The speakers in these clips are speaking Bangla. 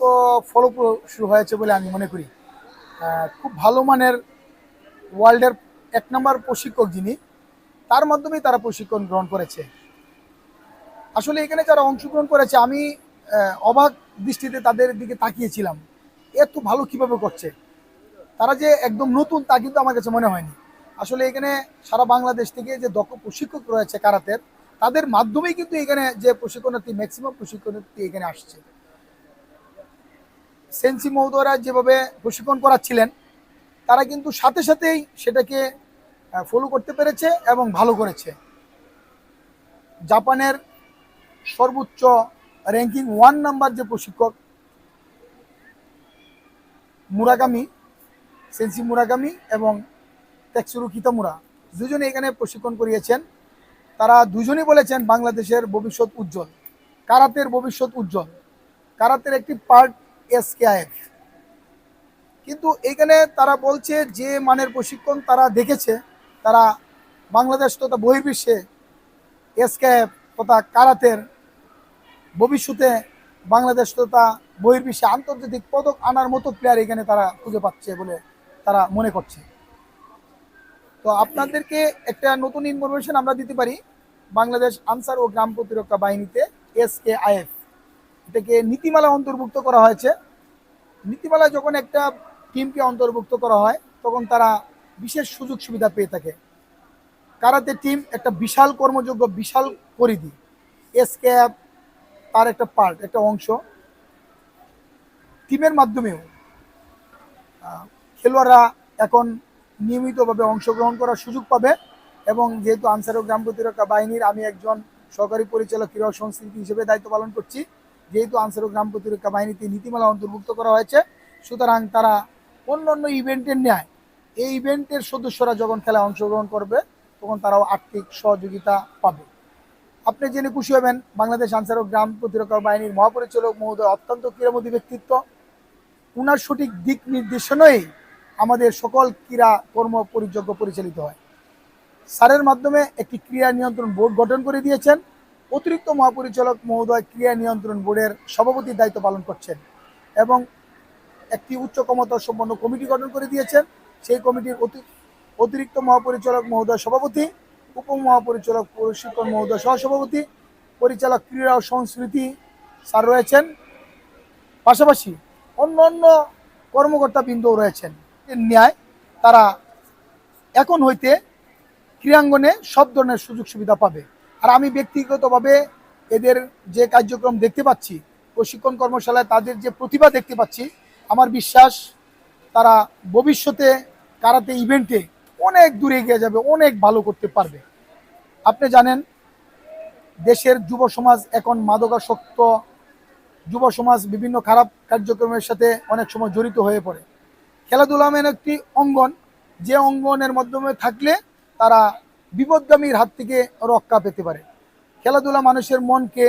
তো ফলপ্রসূ হয়েছে বলে আমি মনে করি। খুব ভালো মানের ওয়ার্ল্ডের এক নম্বর প্রশিক্ষক যিনি, তার মাধ্যমেই তারা প্রশিক্ষণ গ্রহণ করেছে। আসলে এখানে যারা অংশগ্রহণ করেছে, আমি অবাক দৃষ্টিতে তাদের দিকে তাকিয়েছিলাম। এত ভালো কীভাবে করছে? তারা যে একদম নতুন তা কিন্তু আমার কাছে মনে হয়নি। আসলে এখানে সারা বাংলাদেশ থেকে যে দক্ষ প্রশিক্ষক রয়েছে কারাতের, তাদের মাধ্যমেই কিন্তু এখানে যে প্রশিক্ষণার্থী ম্যাক্সিমাম প্রশিক্ষণার্থী এখানে আসছে। সেন্সি মহোদয়রা যেভাবে প্রশিক্ষণ করাচ্ছিলেন, তারা কিন্তু সাথে সাথেই সেটাকে ফলো করতে পেরেছে এবং ভালো করেছে। জাপানের সর্বোচ্চ র্যাঙ্কিং ওয়ান নাম্বার যে প্রশিক্ষক, মুরাগামি, সেন্সি মুরাগামি এবং টেক্সুরু কিতামুরা দুজনে এখানে প্রশিক্ষণ করিয়েছেন। তারা দুজনেই বলেছেন বাংলাদেশের ভবিষ্যৎ উজ্জ্বল, কারাতের ভবিষ্যৎ উজ্জ্বল। কারাতের একটি পার্ট এসকেআইএফ কিন্তু এখানে তারা বলছে যে মানের প্রশিক্ষণ তারা দেখেছে, তারা বাংলাদেশ তথা বহির্বিশ্বে এসকেএফ তথা কারাতের ভবিষ্যতে বাংলাদেশ তথা বহির্বিশ্বে আন্তর্জাতিক পদক আনার মতো প্লেয়ার এখানে তারা খুঁজে পাচ্ছে বলে তারা মনে করছে। তো আপনাদেরকে একটা নতুন ইনফরমেশন আমরা দিতে পারি, বাংলাদেশ আনসার ও গ্রাম প্রতিরক্ষা বাহিনীতে এস কে আইএফ এটাকে নীতিমালা অন্তর্ভুক্ত করা হয়েছে। নীতিমালা যখন একটা টিমকে অন্তর্ভুক্ত করা হয়, তখন তারা বিশেষ সুযোগ সুবিধা পেয়ে থাকে। কারাতে টিম একটা বিশাল কর্মযোগ্য, বিশাল পরিধি। এসকেএফ তার একটা পার্ট একটা অংশ। টিমের মাধ্যমেও খেলোয়াড়রা এখন নিয়মিতভাবে অংশগ্রহণ করার সুযোগ পাবে এবং যেহেতু আনসার ও গ্রাম প্রতিরক্ষা বাহিনীর, আমি একজন সহকারী পরিচালক ক্রীড়া সংস্কৃতি হিসেবে দায়িত্ব পালন করছি যেহেতু আনসার ও গ্রাম প্রতিরক্ষা বাহিনীতে নীতিমালা অন্তর্ভুক্ত করা হয়েছে, সুতরাং তারা অন্য অন্য ইভেন্টের ন্যায় এই ইভেন্টের সদস্যরা যখন খেলায় অংশগ্রহণ করবে, তখন তারাও আর্থিক সহযোগিতা পাবে। আপনি জেনে খুশি হবেন, বাংলাদেশ আনসার ও গ্রাম প্রতিরক্ষা বাহিনীর মহাপরিচালক মহোদয় অত্যন্ত ক্রীড়ামোদী ব্যক্তিত্ব। উনার সঠিক দিক নির্দেশনাই আমাদের সকল ক্রীড়া কর্ম পরিযোগ্য পরিচালিত হয়। স্যারের মাধ্যমে একটি ক্রীড়া নিয়ন্ত্রণ বোর্ড গঠন করে দিয়েছেন। অতিরিক্ত মহাপরিচালক মহোদয় ক্রীড়া নিয়ন্ত্রণ বোর্ডের সভাপতির দায়িত্ব পালন করছেন এবং একটি উচ্চ ক্ষমতা সম্পন্ন কমিটি গঠন করে দিয়েছেন। সেই কমিটির অতি, অতিরিক্ত মহাপরিচালক মহোদয় সভাপতি, উপমহাপরিচালক প্রশিক্ষণ মহোদয় সহসভাপতি, পরিচালক ক্রীড়া ও সংস্কৃতি স্যার রয়েছেন। পাশাপাশি অন্য অন্য কর্মকর্তা বিন্দুও রয়েছেন। ন্যায় তারা এখন হইতে ক্রীড়াঙ্গনে সব ধরনের সুযোগ সুবিধা পাবে। আর আমি ব্যক্তিগতভাবে এদের যে কার্যক্রম দেখতে পাচ্ছি, প্রশিক্ষণ কর্মশালায় তাদের যে প্রতিভা দেখতে পাচ্ছি, আমার বিশ্বাস তারা ভবিষ্যতে কারাতে ইভেন্টে অনেক দূরে এগিয়ে যাবে, অনেক ভালো করতে পারবে। আপনি জানেন, দেশের যুব সমাজ এখন মাদকাসক্ত, যুব সমাজ বিভিন্ন খারাপ কার্যক্রমের সাথে অনেক সময় জড়িত হয়ে পড়ে। খেলাধুলা এমন একটি অঙ্গন, যে অঙ্গনের মাধ্যমে থাকলে তারা বিপদগামীর হাত থেকে রক্ষা পেতে পারে। খেলাধুলা মানুষের মনকে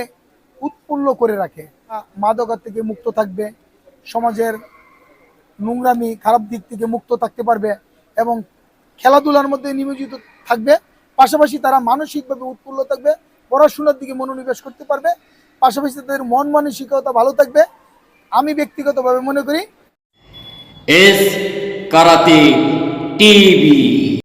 উৎফুল্ল করে রাখে। মাদকার থেকে মুক্ত থাকবে, সমাজের নোংরামি, খারাপ দিক থেকে মুক্ত থাকতে পারবে এবং খেলাধুলার মধ্যে নিয়োজিত থাকবে। পাশাপাশি তারা মানসিকভাবে উৎফুল্ল থাকবে, পড়াশোনার দিকে মনোনিবেশ করতে পারবে। পাশাপাশি তাদের মন মানসিকতা ভালো থাকবে। আমি ব্যক্তিগতভাবে মনে করি এস কারাতে টিভি।